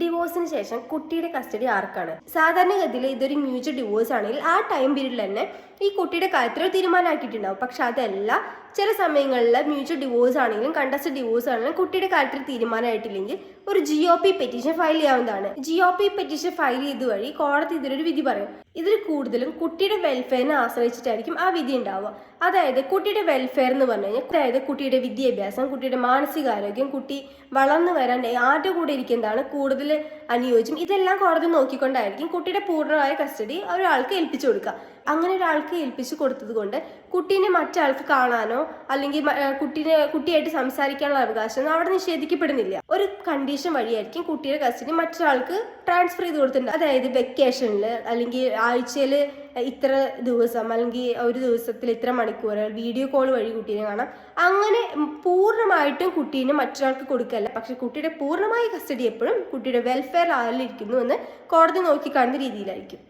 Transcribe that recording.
ഡിവോഴ്സിന് ശേഷം കുട്ടിയുടെ കസ്റ്റഡി ആർക്കാണ്? സാധാരണഗതിയിൽ ഇതൊരു മ്യൂച്വൽ ഡിവോഴ്സ് ആണെങ്കിൽ ആ ടൈം പീരീഡിൽ തന്നെ ഈ കുട്ടിയുടെ കാര്യത്തിൽ തീരുമാനമാക്കിയിട്ടുണ്ടാവും. പക്ഷെ അതല്ല ചില സമയങ്ങളിൽ മ്യൂച്വൽ ഡിവോഴ്സ് ആണെങ്കിലും കണ്ടസ്റ്റഡ് ഡിവോഴ്സ് ആണെങ്കിലും കുട്ടിയുടെ കാര്യത്തിൽ തീരുമാനമായിട്ടില്ലെങ്കിൽ ഒരു G O P petition file ചെയ്യാവുന്നതാണ്. G O P petition file ചെയ്ത് വഴി കോടതി ഇതിലൊരു വിധി പറയും. ഇതിൽ കൂടുതലും കുട്ടിയുടെ വെൽഫെയറിനെ ആശ്രയിച്ചിട്ടായിരിക്കും ആ വിധി ഉണ്ടാവുക. അതായത് കുട്ടിയുടെ വെൽഫെയർ എന്ന് പറഞ്ഞു കഴിഞ്ഞാൽ അതായത് കുട്ടിയുടെ വിദ്യാഭ്യാസം കുട്ടിയുടെ മാനസികാരോഗ്യം കുട്ടി വളർന്നു വരാൻ ആരുടെ കൂടെ ഇരിക്കുന്നതാണ് കൂടുതൽ അനുയോജ്യം. ഇതെല്ലാം കോടതി നോക്കിക്കൊണ്ടായിരിക്കും കുട്ടിയുടെ പൂർണമായ കസ്റ്റഡി ഒരാൾക്ക് ഏൽപ്പിച്ചു കൊടുക്കുക. അങ്ങനെ ഒരാൾക്ക് ഏൽപ്പിച്ചു കൊടുത്തത് കൊണ്ട് കുട്ടീനെ മറ്റാൾക്ക് കാണാനോ അല്ലെങ്കിൽ കുട്ടീനെ കുട്ടിയായിട്ട് സംസാരിക്കാനുള്ള അവകാശം അവിടെ നിഷേധിക്കപ്പെടുന്നില്ല. ഒരു കണ്ടീഷൻ വഴിയായിരിക്കും കുട്ടിയുടെ കസ്റ്റഡി മറ്റൊരാൾക്ക് ട്രാൻസ്ഫർ ചെയ്ത് കൊടുത്തിട്ടുണ്ട്. അതായത് വെക്കേഷനിൽ അല്ലെങ്കിൽ ആഴ്ചയിൽ ഇത്ര ദിവസം അല്ലെങ്കിൽ ഒരു ദിവസത്തിൽ ഇത്ര മണിക്കൂർ വീഡിയോ കോൾ വഴി കുട്ടീനെ കാണാം. അങ്ങനെ പൂർണമായിട്ടും കുട്ടീനെ മറ്റൊരാൾക്ക് കൊടുക്കല്ല. പക്ഷെ കുട്ടിയുടെ പൂർണമായ കസ്റ്റഡി എപ്പോഴും കുട്ടിയുടെ വെൽഫെയർ ആളിലിരിക്കുന്നു എന്ന് കോടതി നോക്കിക്കാണുന്ന രീതിയിലായിരിക്കും.